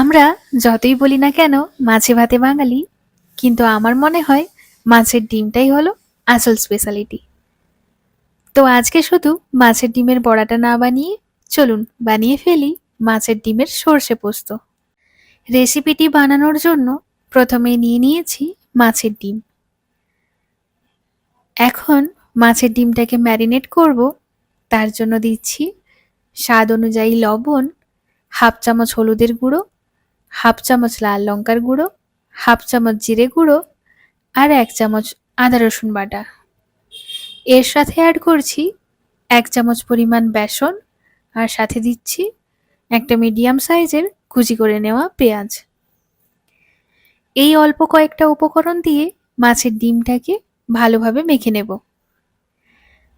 আমরা যতই বলি না কেন, মাছে ভাতে বাঙালি, কিন্তু আমার মনে হয় মাছের ডিমটাই হলো আসল স্পেশালিটি তো আজকে শুধু মাছের ডিমের বড়াটা না বানিয়ে, চলুন বানিয়ে ফেলি মাছের ডিমের সর্ষে পোস্ত। রেসিপিটি বানানোর জন্য প্রথমে নিয়ে নিয়েছি মাছের ডিম। এখন মাছের ডিমটাকে ম্যারিনেট করব, তার জন্য দিচ্ছি স্বাদ অনুযায়ী লবণ, হাফ চামচ হলুদের গুঁড়ো হাফ চামচ লাল লঙ্কার গুঁড়ো, হাফ চামচ জিরে গুঁড়ো আর এক চামচ আদা রসুন বাটা। এর সাথে অ্যাড করছি এক চামচ পরিমাণ বেসন আর সাথে দিচ্ছি একটা মিডিয়াম সাইজের কুচি করে নেওয়া পেঁয়াজ। এই অল্প কয়েকটা উপকরণ দিয়ে মাছের ডিমটাকে ভালোভাবে মেখে নেব।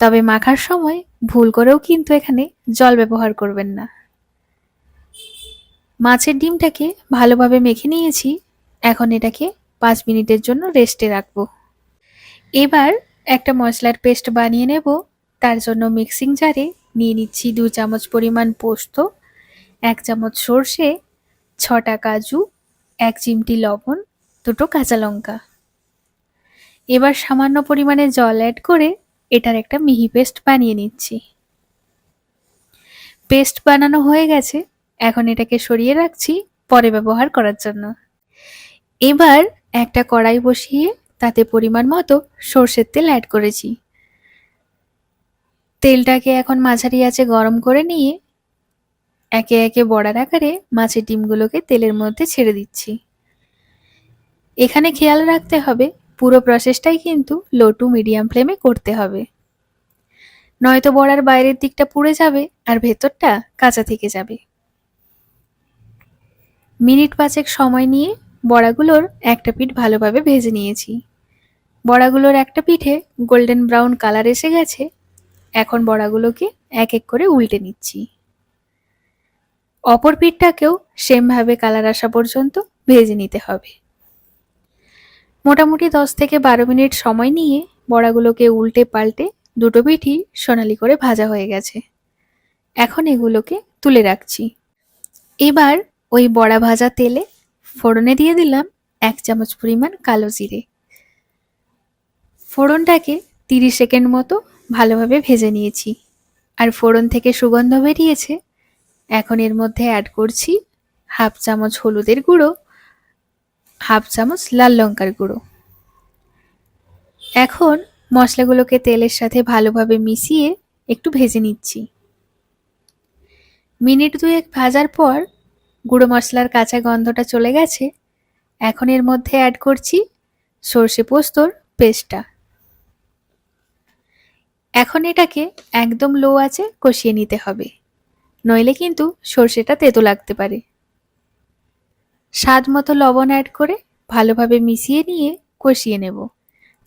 তবে মাখার সময় ভুল করেও কিন্তু এখানে জল ব্যবহার করবেন না। মাছের ডিমটাকে ভালোভাবে মেখে নিয়েছি। এখন এটাকে পাঁচ মিনিটের জন্য রেস্টে রাখব। এবার একটা মশলার পেস্ট বানিয়ে নেব। তার জন্য মিক্সিং জারে নিয়ে নিচ্ছি দু চামচ পরিমাণ পোস্ত, এক চামচ সর্ষে, ছটা কাজু, এক চিমটি লবণ, দুটো কাঁচা লঙ্কা। এবার সামান্য পরিমাণে জল অ্যাড করে এটার একটা মিহি পেস্ট বানিয়ে নিচ্ছি। পেস্ট বানানো হয়ে গেছে। এখন এটাকে সরিয়ে রাখছি পরে ব্যবহার করার জন্য। এবার একটা কড়াই বসিয়ে তাতে পরিমাণ মতো সর্ষের তেল অ্যাড করেছি। তেলটাকে এখন মাঝারি আছে গরম করে নিয়ে একে একে বড়ার আকারে মাছের ডিমগুলোকে তেলের মধ্যে ছেড়ে দিচ্ছি। এখানে খেয়াল রাখতে হবে, পুরো প্রসেসটাই কিন্তু লো টু মিডিয়াম ফ্লেমে করতে হবে। নয়তো বড়ার বাইরের দিকটা পুড়ে যাবে আর ভেতরটা কাঁচা থেকে যাবে। মিনিট পাঁচেক সময় নিয়ে বড়াগুলোর একটা পিঠ ভালোভাবে ভেজে নিয়েছি। বড়াগুলোর একটা পিঠে গোল্ডেন ব্রাউন কালার এসে গেছে। এখন বড়াগুলোকে এক এক করে উল্টে নিচ্ছি। অপর পিঠটাকেও সেমভাবে কালার আসা পর্যন্ত ভেজে নিতে হবে। মোটামুটি দশ থেকে বারো মিনিট সময় নিয়ে বড়াগুলোকে উল্টে পাল্টে দুটো পিঠই সোনালি করে ভাজা হয়ে গেছে। এখন এগুলোকে তুলে রাখছি। এবার ওই বড়া ভাজা তেলে ফোড়নে দিয়ে দিলাম এক চামচ পরিমাণ কালো জিরে। ফোড়নটাকে তিরিশ সেকেন্ড মতো ভালোভাবে ভেজে নিয়েছি। আর ফোড়ন থেকে সুগন্ধ বেরিয়েছে। এখন এর মধ্যে অ্যাড করছি হাফ চামচ হলুদের গুঁড়ো, হাফ চামচ লাল লঙ্কার গুঁড়ো। এখন মশলাগুলোকে তেলের সাথে ভালোভাবে মিশিয়ে একটু ভেজে নিচ্ছি। মিনিট দুয়েক ভাজার পর গুঁড়ো মশলার কাঁচা গন্ধটা চলে গেছে। এখন এর মধ্যে অ্যাড করছি সর্ষে পোস্তর পেস্টটা। এখন এটাকে একদম লো আছে কষিয়ে নিতে হবে। নইলে কিন্তু সর্ষেটা তেতো লাগতে পারে। স্বাদ মতো লবণ অ্যাড করে ভালোভাবে মিশিয়ে নিয়ে কষিয়ে নেব।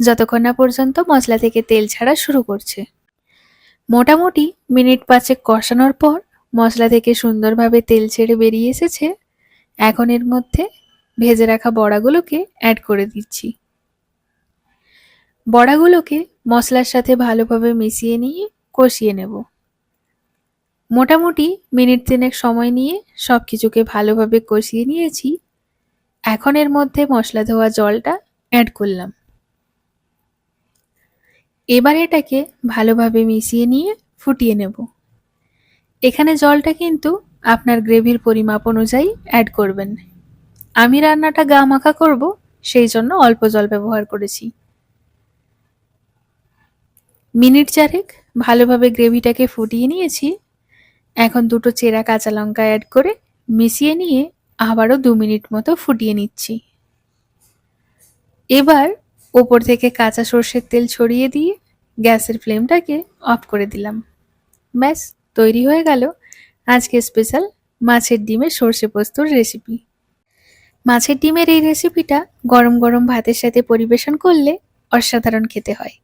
যতক্ষণ না পর্যন্ত মশলা থেকে তেল ছাড়া শুরু করছে। মোটামুটি মিনিট পাঁচেক কষানোর পর মশলা থেকে সুন্দরভাবে তেল ছেড়ে বেরিয়ে এসেছে। এখন এর মধ্যে ভেজে রাখা বড়াগুলোকে অ্যাড করে দিচ্ছি। বড়াগুলোকে মশলার সাথে ভালোভাবে মিশিয়ে নিয়ে কষিয়ে নেব। মোটামুটি মিনিট তিনেক সময় নিয়ে সব কিছুকে ভালোভাবে কষিয়ে নিয়েছি। এখন এর মধ্যে মশলা ধোয়া জলটা অ্যাড করলাম। এবার এটাকে ভালোভাবে মিশিয়ে নিয়ে ফুটিয়ে নেব। এখানে জলটা কিন্তু আপনার গ্রেভির পরিমাপ অনুযায়ী অ্যাড করবেন। আমি রান্নাটা গা মাখা করব, সেই জন্য অল্প জল ব্যবহার করেছি। মিনিট চারেক ভালোভাবে গ্রেভিটাকে ফুটিয়ে নিয়েছি। এখন দুটো চেরা কাঁচা লঙ্কা অ্যাড করে মিশিয়ে নিয়ে আবারও দু মিনিট মতো ফুটিয়ে নিচ্ছি। এবার ওপর থেকে কাঁচা সর্ষের তেল ছড়িয়ে দিয়ে গ্যাসের ফ্লেমটাকে অফ করে দিলাম। ব্যাস তৈরি হয়ে গেল আজকে স্পেশাল মাছের ডিমের সর্ষে পোস্তর রেসিপি। মাছের ডিমের এই রেসিপিটা গরম গরম ভাতের সাথে পরিবেশন করলে অসাধারণ খেতে হয়।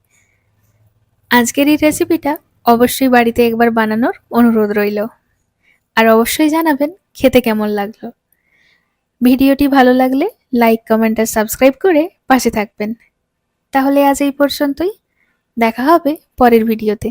আজকের এই রেসিপিটা অবশ্যই বাড়িতে একবার বানানোর অনুরোধ রইল। আর অবশ্যই জানাবেন খেতে কেমন লাগল। ভিডিওটি ভালো লাগলে লাইক, কমেন্ট আর সাবস্ক্রাইব করে পাশে থাকবেন। তাহলে আজ এই পর্যন্তই। দেখা হবে পরের ভিডিওতে।